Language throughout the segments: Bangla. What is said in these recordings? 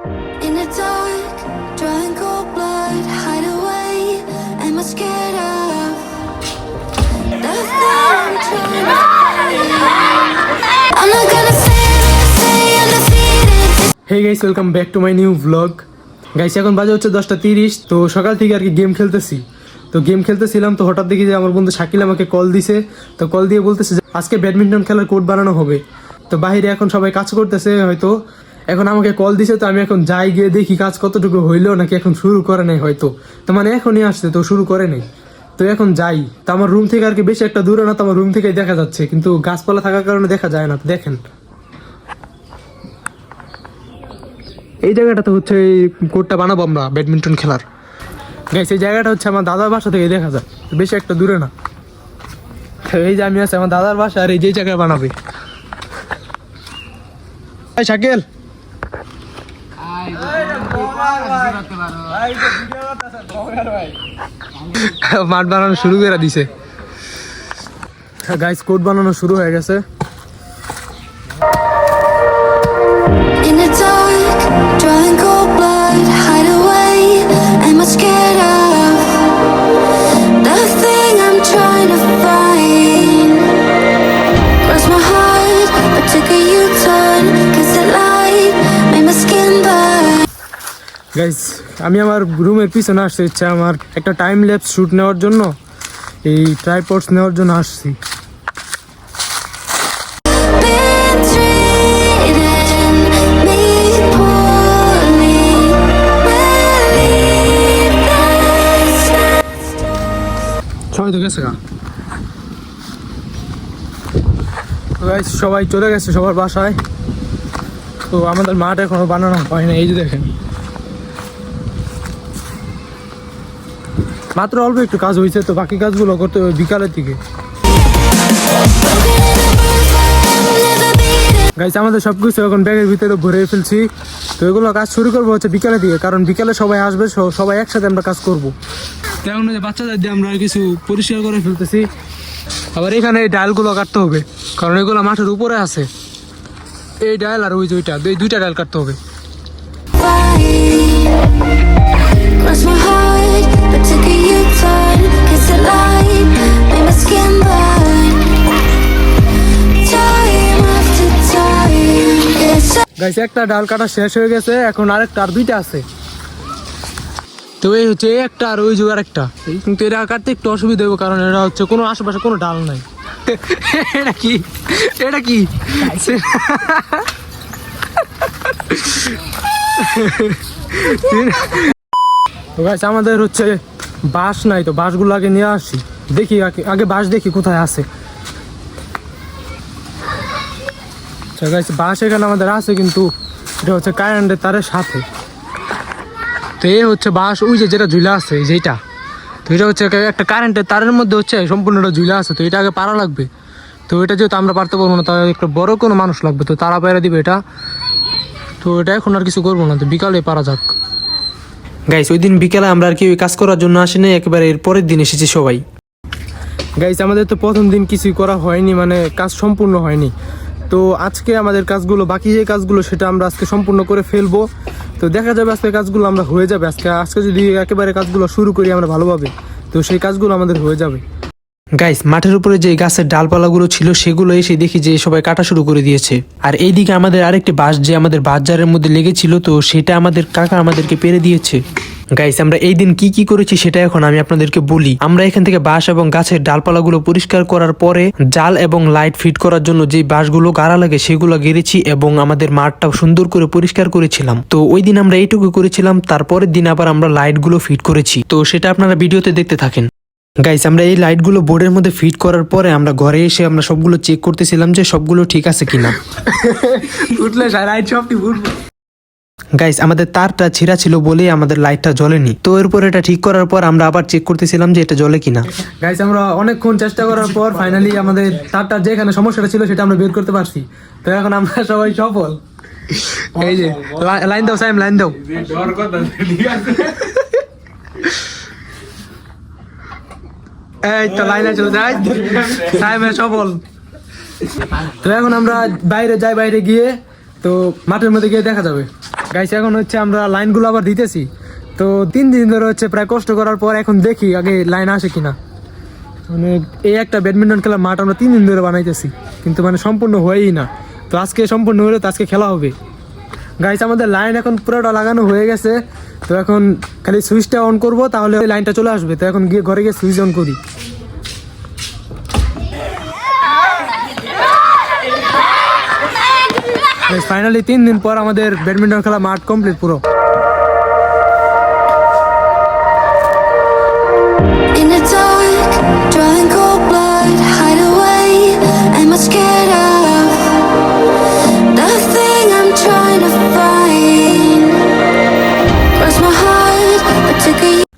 Hey guys welcome back to my new blog guys এখন বাজে হচ্ছে দশটা তিরিশ, তো সকাল থেকে আর কি গেম খেলতেছি। তো গেম খেলতেছিলাম, তো হঠাৎ দেখি যে আমার বন্ধু শাকিল আমাকে কল দিছে। তো কল দিয়ে বলতেছে আজকে ব্যাডমিন্টন খেলার কোর্ট বানানো হবে। তো বাইরে এখন সবাই কাজ করতেছে, হয়তো। এখন আমাকে কল দিছে, তো আমি এখন যাই গিয়ে দেখি কাজ কতটুকু হইল নাকি এখন শুরু করে নাই হয়তো। তো মানে এখনই আসছে, তো শুরু করে নাই। তো এখন যাই। তো আমার রুম থেকে আর কি বেশি একটা দূরে না, তো আমার রুম থেকেই দেখা যাচ্ছে, কিন্তু গাছপালা থাকার কারণে দেখা যায় না দেখেন। এই জায়গাটা তো হচ্ছে এই কোর্টটা বানাবো আমরা, ব্যাডমিন্টন খেলার। গাইস এই জায়গাটা হচ্ছে আমার দাদার বাসা থেকে দেখা যায়, বেশি একটা দূরে না। এই যে আমি আছি আমার দাদার বাসা, আর এই যে জায়গায় বানাবে। শাকিল মাঠ বানানো শুরু করে দিছে। গাইস কোট বানানো শুরু হয়ে গেছে। গাইস আমি আমার রুমের পিছনে আসতে ইচ্ছা, আমার একটা টাইম ল্যাপস শ্যুট নেওয়ার জন্য, এই ট্রাইপডস নেওয়ার জন্য আসছি. সবাই সবাই চলে গেছে সবার বাসায়। তো আমাদের মাঠ এখনও বানানো হয় না এই যে দেখেন। মাত্র অল্প একটু কাজ হয়েছে, তো বাকি কাজগুলো করতে হবে বিকালের দিকে। গাইস আমাদের সব কিছু এখন ব্যাগের ভিতরে ভরে ফেলছি। তো এগুলো কাজ শুরু করব হচ্ছে বিকালের দিকে, কারণ বিকালে সবাই আসবে সবাই একসাথে আমরা কাজ করব। তেমন বাচ্চাদের দিয়ে আমরা কিছু পরিষ্কার করে ফেলতেছি। আবার এখানে এই ডালগুলো কাটতে হবে, কারণ এগুলো মাঠের উপরে আছে। এই ডাল আর ওই দুইটা এই দুইটা ডাল কাটতে হবে। একটা ডাল কাটা শেষ হয়ে গেছে, এখন আরেকটা আর দুইটা আছে। তো এই হচ্ছে এই একটা আর ওই যুগ আরেকটা। কিন্তু এটা কাটতে একটু অসুবিধা হবে কারণ এটা হচ্ছে কোনো আশেপাশে কোনো ডাল নাই। এটা কি? এটা কি? তো গাইস আমাদের হচ্ছে বাঁশ নাই তো, বাঁশগুলো আগে নিয়ে আসি। দেখি আগে- বাঁশ দেখি কোথায় আছে। বাঁশ এখানে আমাদের আছে কিন্তু এটা হচ্ছে কারেন্টের তারের সাথে। তো এই হচ্ছে বাঁশ, ওই যে যেটা ঝুলা আছে যেটা তো এটা হচ্ছে একটা কারেন্টের তারের মধ্যে হচ্ছে সম্পূর্ণটা ঝুলা আছে, তো এটা আগে পারা লাগবে। তো এটা যেহেতু আমরা পারতে পারব না, তাহলে একটা বড় কোনো মানুষ লাগবে, তো তারা পেরে দিবে এটা। তো এটা এখন আর কিছু করব না, তো বিকালে পারা যাক। গাইস ওই দিন বিকেলে আমরা আর কি ওই কাজ করার জন্য আসিনি একেবারে এর পরের দিন এসেছি সবাই। গাইস আমাদের তো প্রথম দিন কিছুই করা হয়নি মানে কাজ সম্পূর্ণ হয়নি। তো আজকে আমাদের কাজগুলো, বাকি যে কাজগুলো, সেটা আমরা আজকে সম্পূর্ণ করে ফেলব। তো দেখা যাবে আজকে কাজগুলো আমরা হয়ে যাবে। আজকে আজকে যদি একেবারে কাজগুলো শুরু করি, আমরা ভালোভাবে, তো সেই কাজগুলো আমাদের হয়ে যাবে। গাইস মাঠের উপরে যে গাছের ডালপালাগুলো ছিল, সেগুলো এসে দেখি যে সবাই কাটা শুরু করে দিয়েছে। আর এইদিকে আমাদের আরেকটি বাঁশ যে আমাদের বাজারের মধ্যে লেগেছিল, তো সেটা আমাদের কাকা আমাদেরকে পেরে দিয়েছে। গাইস আমরা এই দিন কি কি করেছি সেটা এখন আমি আপনাদেরকে বলি। আমরা এখান থেকে বাঁশ এবং গাছের ডালপালাগুলো পরিষ্কার করার পরে জাল এবং লাইট ফিট করার জন্য যে বাঁশগুলো গাড়া লাগে, সেগুলো গেড়েছি এবং আমাদের মাঠটাও সুন্দর করে পরিষ্কার করেছিলাম। তো ওই দিন আমরা এইটুকু করেছিলাম, তারপরের দিন আবার আমরা লাইটগুলো ফিট করেছি। তো সেটা আপনারা ভিডিওতে দেখতে থাকেন। গাইস আমরা এই লাইটগুলো বোর্ডের মধ্যে ফিট করার পরে আমরা ঘরে এসে আমরা সবগুলো চেক করতেছিলাম যে সবগুলো ঠিক আছে কিনা উঠলে লাইট গাইস আমাদের তারটা ছিঁড়া ছিল বলেই আমাদের লাইটটা জ্বলেনি তো এরপর এটা ঠিক করার পর আমরা আবার চেক করতেছিলাম যে এটা জ্বলে কিনা গাইস আমরা অনেকক্ষণ চেষ্টা করার পর ফাইনালি আমাদের তারটা যেখানে সমস্যাটা ছিল সেটা আমরা বের করতে পারছি তো এখন আমরা সবাই সফল এই যে লাইন দাও সাইম লাইন দাও এই তো লাইনে চলে যায় সাইমে সফল। তো এখন আমরা বাইরে যাই, বাইরে গিয়ে। তো মাঠের মধ্যে গিয়ে দেখা যাবে। গাইছে এখন হচ্ছে আমরা লাইনগুলো আবার দিতেছি। তো তিন দিন ধরে হচ্ছে প্রায় কষ্ট করার পর এখন দেখি আগে লাইন আসে কিনা। মানে এই একটা ব্যাডমিন্টন খেলার মাঠ আমরা তিন দিন ধরে বানাইতেছি। কিন্তু মানে সম্পূর্ণ হয়ই না। তো আজকে সম্পূর্ণ হলে তো আজকে খেলা হবে। গাইছে আমাদের লাইন এখন পুরোটা লাগানো হয়ে গেছে। তো এখন খালি সুইচটা অন করব, তাহলে লাইনটা চলে আসবে। তো এখন গিয়ে ঘরে গিয়ে সুইচ অন করি। ফাইনালি তিন দিন পর আমাদের ব্যাডমিন্টন খেলা মাঠ কমপ্লিট পুরো। In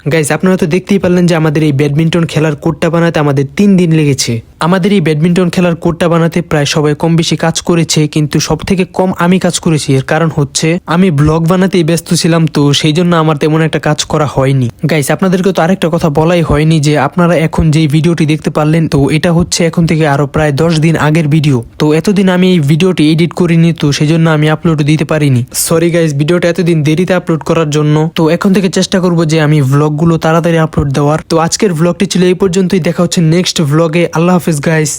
গাইজ আপনারা তো দেখতেই পারলেন যে আমাদের এই ব্যাডমিন্টন খেলার কোর্টটা বানাতে আমাদের তিন দিন লেগেছে। আমাদের এই ব্যাডমিন্টন খেলার কোর্টটা বানাতে প্রায় সবাই কম বেশি কাজ করেছে, কিন্তু সব থেকে কম আমি কাজ করেছি। এর কারণ হচ্ছে, আমি ব্লগ বানাতেই ব্যস্ত ছিলাম তো সেই জন্য আমার তেমন একটা কাজ করা হয়নি। গাইস আপনাদেরকে তো আরেকটা কথা বলাই হয়নি যে আপনারা এখন যে ভিডিওটি দেখতে পারলেন, তো এটা হচ্ছে এখন থেকে আরও প্রায় দশ দিন আগের ভিডিও। তো এতদিন আমি এই ভিডিওটি এডিট করিনি, তো সেই জন্য আমি আপলোড দিতে পারিনি। সরি গাইস ভিডিওটা এতদিন দেরিতে আপলোড করার জন্য। তো এখন থেকে চেষ্টা করব যে আমি ভ্লগগুলো তাড়াতাড়ি আপলোড দেওয়ার। তো আজকের ভ্লগটি ছিল এই পর্যন্তই, দেখা হচ্ছে নেক্সট ভ্লগে আল্লাহ হাফিজ। গাইস